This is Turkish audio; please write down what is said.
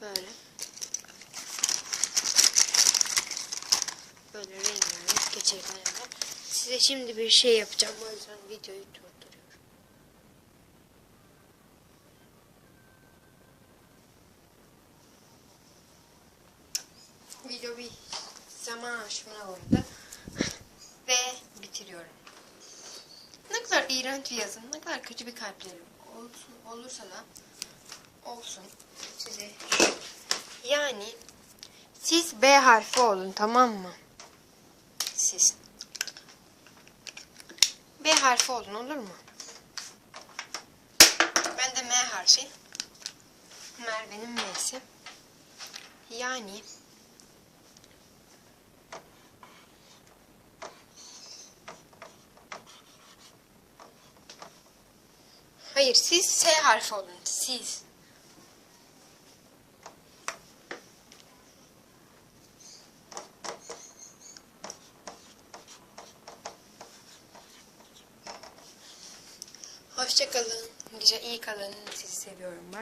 Böyle. Böyle rengarenk geçecek. Size şimdi bir şey yapacağım. O yüzden videoyu durduruyorum. Video bir zaman aşımına uğradı. Ve bitiriyorum. Ne kadar iğrenç bir yazım, ne kadar kötü bir kalplerim olursa da olsun size. Yani siz B harfi olun tamam mı? Siz. B harfi olun olur mu? Ben de M harfi. Merve'nin M'si. Yani Hayır siz S harfi olun. Siz. Hoşça kalın. Güzel iyi kalın. Sizi seviyorum. Bye.